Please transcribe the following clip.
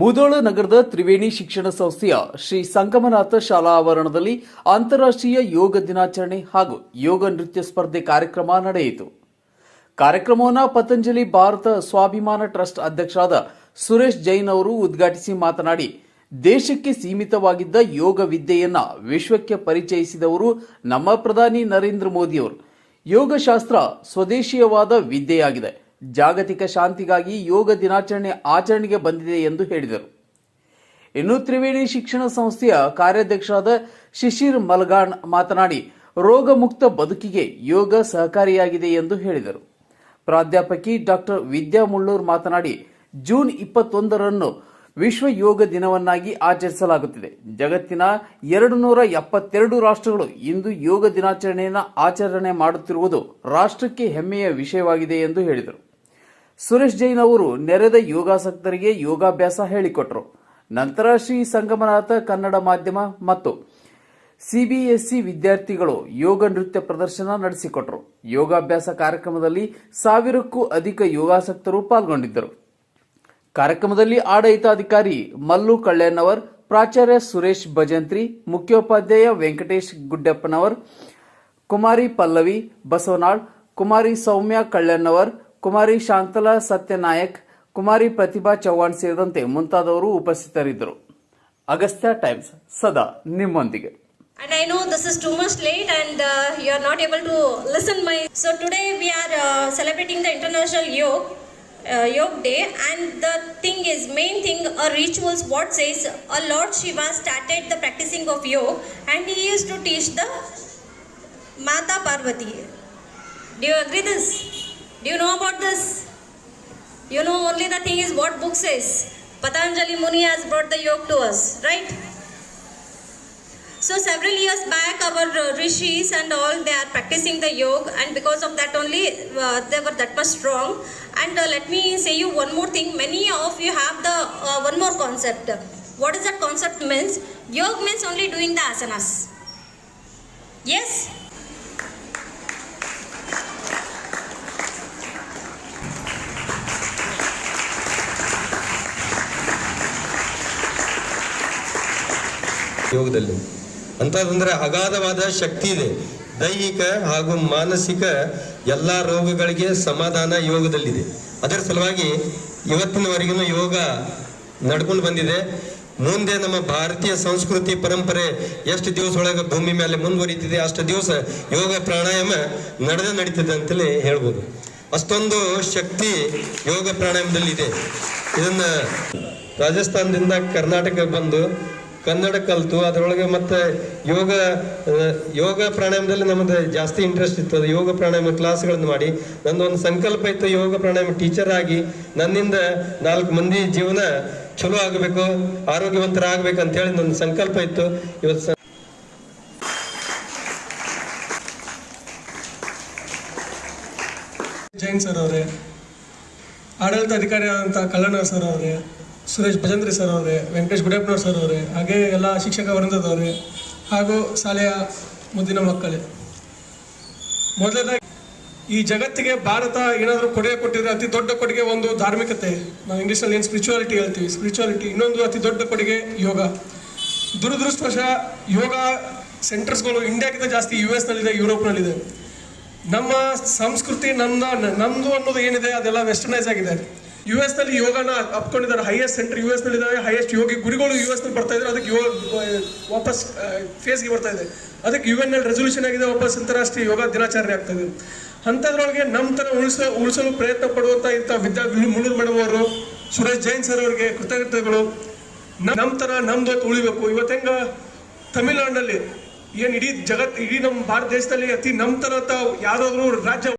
ಮುಧೋಳ ನಗರದ ತ್ರಿವೇಣಿ ಶಿಕ್ಷಣ ಸಂಸ್ಥೆಯ ಶ್ರೀ ಸಂಗಮನಾಥ ಶಾಲಾ ಆವರಣದಲ್ಲಿ ಅಂತಾರಾಷ್ಟ್ರೀಯ ಯೋಗ ದಿನಾಚರಣೆ ಹಾಗೂ ಯೋಗ ನೃತ್ಯ ಸ್ಪರ್ಧೆ ಕಾರ್ಯಕ್ರಮ ನಡೆಯಿತು. ಕಾರ್ಯಕ್ರಮವನ್ನು ಪತಂಜಲಿ ಭಾರತ ಸ್ವಾಭಿಮಾನ ಟ್ರಸ್ಟ್ ಅಧ್ಯಕ್ಷರಾದ ಸುರೇಶ್ ಜೈನ್ ಅವರು ಉದ್ಘಾಟಿಸಿ ಮಾತನಾಡಿ, ದೇಶಕ್ಕೆ ಸೀಮಿತವಾಗಿದ್ದ ಯೋಗ ವಿದ್ಯೆಯನ್ನ ವಿಶ್ವಕ್ಕೆ ಪರಿಚಯಿಸಿದವರು ನಮ್ಮ ಪ್ರಧಾನಿ ನರೇಂದ್ರ ಮೋದಿಯವರು. ಯೋಗಶಾಸ್ತ್ರ ಸ್ವದೇಶೀಯವಾದ ವಿದ್ಯೆಯಾಗಿದೆ. ಜಾಗತಿಕ ಶಾಂತಿಗಾಗಿ ಯೋಗ ದಿನಾಚರಣೆ ಆಚರಣೆಗೆ ಬಂದಿದೆ ಎಂದು ಹೇಳಿದರು. ಇನ್ನು ತ್ರಿವೇಣಿ ಶಿಕ್ಷಣ ಸಂಸ್ಥೆಯ ಕಾರ್ಯಾಧ್ಯಕ್ಷರಾದ ಶಿಶಿರ್ ಮಲ್ಗಾಣ್ ಮಾತನಾಡಿ, ರೋಗಮುಕ್ತ ಬದುಕಿಗೆ ಯೋಗ ಸಹಕಾರಿಯಾಗಿದೆ ಎಂದು ಹೇಳಿದರು. ಪ್ರಾಧ್ಯಾಪಕಿ ಡಾಕ್ಟರ್ ವಿದ್ಯಾ ಮುಳ್ಳೂರ್ ಮಾತನಾಡಿ, ಜೂನ್ ಇಪ್ಪತ್ತೊಂದರನ್ನು ವಿಶ್ವ ಯೋಗ ದಿನವನ್ನಾಗಿ ಆಚರಿಸಲಾಗುತ್ತಿದೆ. ಜಗತ್ತಿನ ಎರಡು ನೂರ ಎಪ್ಪತ್ತೆರಡು ರಾಷ್ಟ್ರಗಳು ಇಂದು ಯೋಗ ದಿನಾಚರಣೆಯನ್ನು ಆಚರಣೆ ಮಾಡುತ್ತಿರುವುದು ರಾಷ್ಟ್ರಕ್ಕೆ ಹೆಮ್ಮೆಯ ವಿಷಯವಾಗಿದೆ ಎಂದು ಹೇಳಿದರು. ಸುರೇಶ್ ಜೈನ್ ಅವರು ನೆರೆದ ಯೋಗಾಸಕ್ತರಿಗೆ ಯೋಗಾಭ್ಯಾಸ ಹೇಳಿಕೊಟ್ರು. ನಂತರ ಶ್ರೀ ಸಂಗಮನಾಥ ಕನ್ನಡ ಮಾಧ್ಯಮ ಮತ್ತು ಸಿಬಿಎಸ್ಇ ವಿದ್ಯಾರ್ಥಿಗಳು ಯೋಗ ನೃತ್ಯ ಪ್ರದರ್ಶನ ನಡೆಸಿಕೊಟ್ರು. ಯೋಗಾಭ್ಯಾಸ ಕಾರ್ಯಕ್ರಮದಲ್ಲಿ ಸಾವಿರಕ್ಕೂ ಅಧಿಕ ಯೋಗಾಸಕ್ತರು ಪಾಲ್ಗೊಂಡಿದ್ದರು. ಕಾರ್ಯಕ್ರಮದಲ್ಲಿ ಆಡಳಿತಾಧಿಕಾರಿ ಮಲ್ಲು ಕಳ್ಳೆನವರ್ ಪ್ರಾಚಾರ್ಯ ಸುರೇಶ್ ಭಜಂತ್ರಿ, ಮುಖ್ಯೋಪಾಧ್ಯಾಯ ವೆಂಕಟೇಶ್ ಗುಡ್ಡಪ್ಪನವರ್, ಕುಮಾರಿ ಪಲ್ಲವಿ ಬಸವನಾಳ್, ಕುಮಾರಿ ಸೌಮ್ಯ ಕಳ್ಳೆನ್ನವರ್ ಕುಮಾರಿ ಶಾಂತಲಾ ಸತ್ಯನಾಯಕ್ ಕುಮಾರಿ ಪ್ರತಿಭಾ ಚೌಹಾಣ್ ಸೇರಿದಂತೆ ಮುಂತಾದವರು ಉಪಸ್ಥಿತರಿದ್ದರು ಅಗಸ್ತ್ಯ ಟೈಮ್ಸ್ ಸದಾ ನಿಮ್ಮೊಂದಿಗೆ And I know this is too much late and uh, you are not able to listen my. So today we are uh, celebrating the International Yoga uh, Yoga Day and the thing is main thing a rituals what says a Lord Shiva started the practicing of yoga and he used to teach the Mata Parvati. Do you agree this? You know only the thing is what book says. Patanjali Muni has brought the yoga to us, right? So several years back, our uh, rishis and all they are practicing the yoga, and because of that only uh, they were that much strong. And uh, let me say you one more thing. Many of you have the uh, one more concept. What is that concept means? Yoga means only doing the asanas. Yes. ಯೋಗದಲ್ಲಿ ಅಂತಂದ್ರೆ ಅಗಾಧವಾದ ಶಕ್ತಿ ಇದೆ. ದೈಹಿಕ ಹಾಗೂ ಮಾನಸಿಕ ಎಲ್ಲ ರೋಗಗಳಿಗೆ ಸಮಾಧಾನ ಯೋಗದಲ್ಲಿದೆ. ಅದರ ಸಲುವಾಗಿ ಇವತ್ತಿನವರೆಗೂ ಯೋಗ ನಡ್ಕೊಂಡು ಬಂದಿದೆ. ಮುಂದೆ ನಮ್ಮ ಭಾರತೀಯ ಸಂಸ್ಕೃತಿ ಪರಂಪರೆ ಎಷ್ಟು ದಿವಸ ಒಳಗೆ ಭೂಮಿ ಮೇಲೆ ಮುಂದುವರಿತಿದೆ, ಅಷ್ಟು ದಿವಸ ಯೋಗ ಪ್ರಾಣಾಯಾಮ ನಡೆದ ನಡೀತದೆ ಅಂತಲೇ ಹೇಳ್ಬೋದು. ಅಷ್ಟೊಂದು ಶಕ್ತಿ ಯೋಗ ಪ್ರಾಣಾಯಾಮದಲ್ಲಿ ಇದೆ ಇದನ್ನ ರಾಜಸ್ಥಾನದಿಂದ ಕರ್ನಾಟಕ ಬಂದು ಕನ್ನಡ ಕಲಿತು, ಅದರೊಳಗೆ ಮತ್ತೆ ಯೋಗ ಯೋಗ ಪ್ರಾಣಾಯಾಮದಲ್ಲಿ ನಮ್ದು ಜಾಸ್ತಿ ಇಂಟ್ರೆಸ್ಟ್ ಇತ್ತು. ಅದು ಯೋಗ ಪ್ರಾಣಾಯಾಮ ಕ್ಲಾಸ್ಗಳನ್ನು ಮಾಡಿ. ನಂದೊಂದು ಸಂಕಲ್ಪ ಇತ್ತು ಯೋಗ ಪ್ರಾಣಾಯಾಮ ಟೀಚರ್ ಆಗಿ ನನ್ನಿಂದ ನಾಲ್ಕು ಮಂದಿ ಜೀವನ ಚಲೋ ಆಗಬೇಕು ಆರೋಗ್ಯವಂತರಾಗಬೇಕು ಅಂತೇಳಿ ನನ್ನ ಸಂಕಲ್ಪ ಇತ್ತು. ಇವತ್ತು ಜೈನ್ ಸರ್ ಅವರೇ ಆಡಳಿತ ಅಧಿಕಾರಿ ಆದಂಥ ಕಲ್ಲಣ್ಣ ಸರ್ ಅವರೇ ಸುರೇಶ್ ಭಜಂದ್ರಿ ಸರ್ ಅವರೇ, ವೆಂಕಟೇಶ್ ಗುಡಪ್ಪನವ್ರ ಸರ್ ಅವರೇ, ಹಾಗೆ ಎಲ್ಲ ಶಿಕ್ಷಕ ವೃಂದದವರೇ, ಹಾಗೂ ಶಾಲೆಯ ಮುದ್ದಿನ ಮಕ್ಕಳೇ. ಮೊದಲನೇದಾಗಿ, ಈ ಜಗತ್ತಿಗೆ ಭಾರತ ಏನಾದರೂ ಕೊಡುಗೆ ಕೊಟ್ಟಿದ್ರೆ ಅತಿ ದೊಡ್ಡ ಕೊಡುಗೆ ಒಂದು ಧಾರ್ಮಿಕತೆ. ನಾವು ಇಂಗ್ಲೀಷಲ್ಲಿ ಏನು ಸ್ಪಿರಿಚುವಾಲಿಟಿ ಹೇಳ್ತೀವಿ? ಸ್ಪಿರಿಚುವಾಲಿಟಿ ಇನ್ನೊಂದು ಅತಿ ದೊಡ್ಡ ಕೊಡುಗೆ ಯೋಗ. ದುರದೃಷ್ಟವಶ ಯೋಗ ಸೆಂಟರ್ಸ್ಗಳು ಇಂಡಿಯಾಕ್ಕಿಂತ ಜಾಸ್ತಿ ಯು ಎಸ್ನಲ್ಲಿದೆ ಯುರೋಪ್ನಲ್ಲಿದೆ ನಮ್ಮ ಸಂಸ್ಕೃತಿ ನಮ್ಮ ನಮ್ಮದು ಅನ್ನೋದು ಏನಿದೆ, ಅದೆಲ್ಲ ವೆಸ್ಟರ್ನೈಸ್ ಆಗಿದೆ. ಯು ಎಸ್ನಲ್ಲಿ ಯೋಗನ ಅಪ್ಕೊಂಡಿದ್ದಾರೆ ಹೈಯೆಸ್ಟ್ ಸೆಂಟರ್ ಯು ಎಸ್ನಲ್ಲಿ ಇದಾವೆ. ಹೈಯೆಸ್ಟ್ ಯೋಗಿ ಗುರಿಗಳು ಯು ಎಸ್ನಲ್ಲಿ ಬರ್ತಾ ಇದ್ದಾರೆ. ಅದಕ್ಕೆ ಯೋಗ, ವಾಪಸ್ ಫೇಸ್ಗೆ ಬರ್ತಾ ಇದೆ. ಅದಕ್ಕೆ ಯು ಎನ್ ಎಲ್ ರೆಸೊಲ್ಯೂಷನ್ ಆಗಿದೆ. ವಾಪಸ್ ಅಂತಾರಾಷ್ಟ್ರೀಯ ಯೋಗ ದಿನಾಚರಣೆ ಆಗ್ತಾ ಇದೆ. ಅಂಥದ್ರೊಳಗೆ ನಮ್ಮ ತರ ಉಳಿಸ, ಉಳಿಸಲು ಪ್ರಯತ್ನ ಪಡುವಂತ ಇಂಥ ವಿದ್ಯಾ ಮುಳ್ಳೂರು ಮಾಡುವವರು ಸುರೇಶ್ ಜೈನ್ ಸರ್ ಅವರಿಗೆ ಕೃತಜ್ಞತೆಗಳು. ನಮ್ಮ ತರ ನಮ್ದು ಉಳಿಬೇಕು. ಇವತ್ತು ಹೆಂಗ ತಮಿಳುನಾಡಿನಲ್ಲಿ ಏನು ಇಡೀ ಜಗತ್, ಇಡೀ ನಮ್ಮ ಭಾರತ ದೇಶದಲ್ಲಿ ಅತಿ ನಮ್ಮ ತರ ಯಾರಾದರೂ ರಾಜ್ಯ